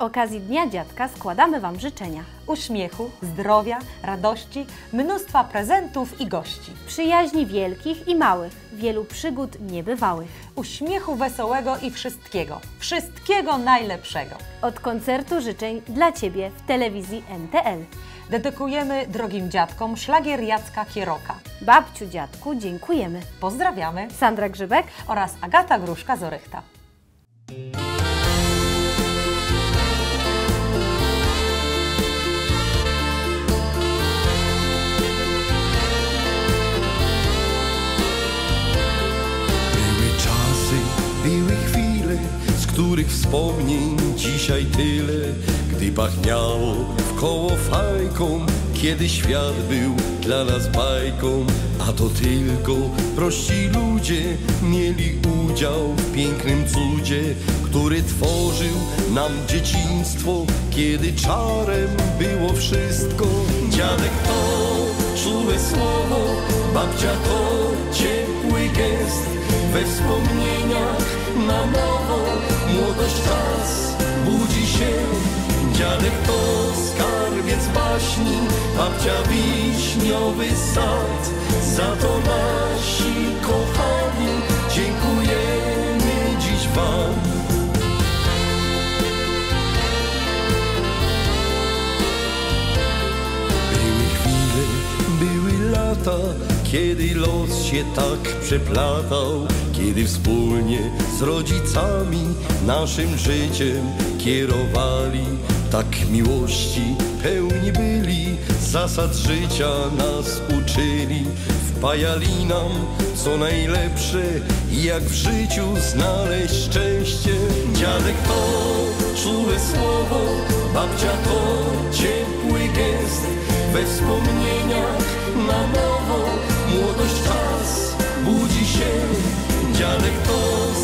okazji Dnia Dziadka składamy Wam życzenia. Uśmiechu, zdrowia, radości, mnóstwa prezentów i gości. Przyjaźni wielkich i małych, wielu przygód niebywałych. Uśmiechu wesołego i wszystkiego. Wszystkiego najlepszego. Od koncertu życzeń dla Ciebie w telewizji NTL. Dedykujemy drogim dziadkom szlagier Jacka Kieroka. Babciu, dziadku, dziękujemy. Pozdrawiamy Sandra Grzybek, oraz Agata Gruszka-Zorychta. Były chwile, z których wspomnień dzisiaj tyle, gdy pachniało w koło fajką, kiedy świat był dla nas bajką, a to tylko prości ludzie mieli udział w pięknym cudzie, który tworzył nam dzieciństwo, kiedy czarem było wszystko. Dziadek to czułe słowo, babcia to ciepły gest, we wspomnieniach na nowo młodość czas budzi się. Dziadek to skarbiec baśni, babcia wiśniowy sad. Za to nasi kochani lata, kiedy los się tak przeplatał, kiedy wspólnie z rodzicami naszym życiem kierowali. Tak miłości pełni byli, zasad życia nas uczyli, wpajali nam co najlepsze i jak w życiu znaleźć szczęście. Dziadek to czułe słowo, babcia to budzi się. Dziadek to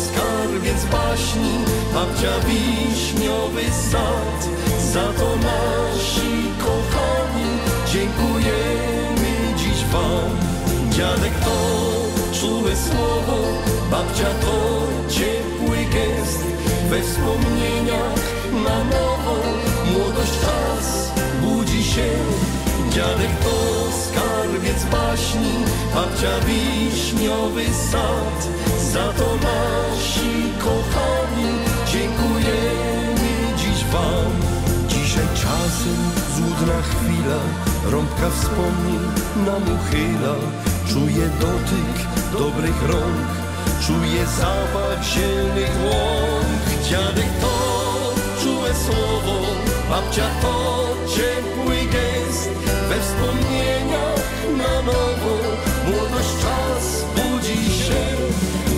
skarbiec baśni, babcia wiśniowy sad. Za to nasi kochani dziękujemy dziś wam. Dziadek to czułe słowo, babcia to ciepły gest, we wspomnieniach na nowo młodość czas budzi się. Dziadek to skarbiec baśni, babcia wiśniowy sad. Za to nasi kochani dziękujemy dziś wam. Dzisiaj czasem złudna chwila, rąbka wspomnień nam uchyla. Czuję dotyk dobrych rąk, czuję zapach zielnych łąk. Dziadek to czułe słowo, babcia to ciepły gest. We wspomnieniach na nowo młodość czas budzi się.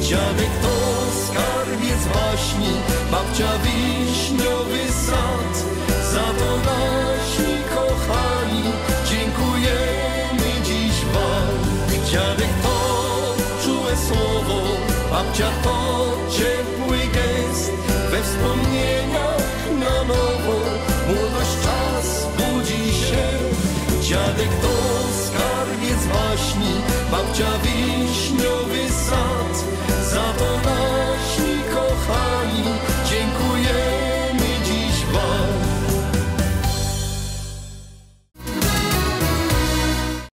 Dziadek to skarbiec baśni, babcia wiśniowy sad. Za to nasi kochani dziękujemy dziś wam. Dziadek to czułe słowo, babcia to ciepły gest. We wspomnieniach baśni, babcia wie.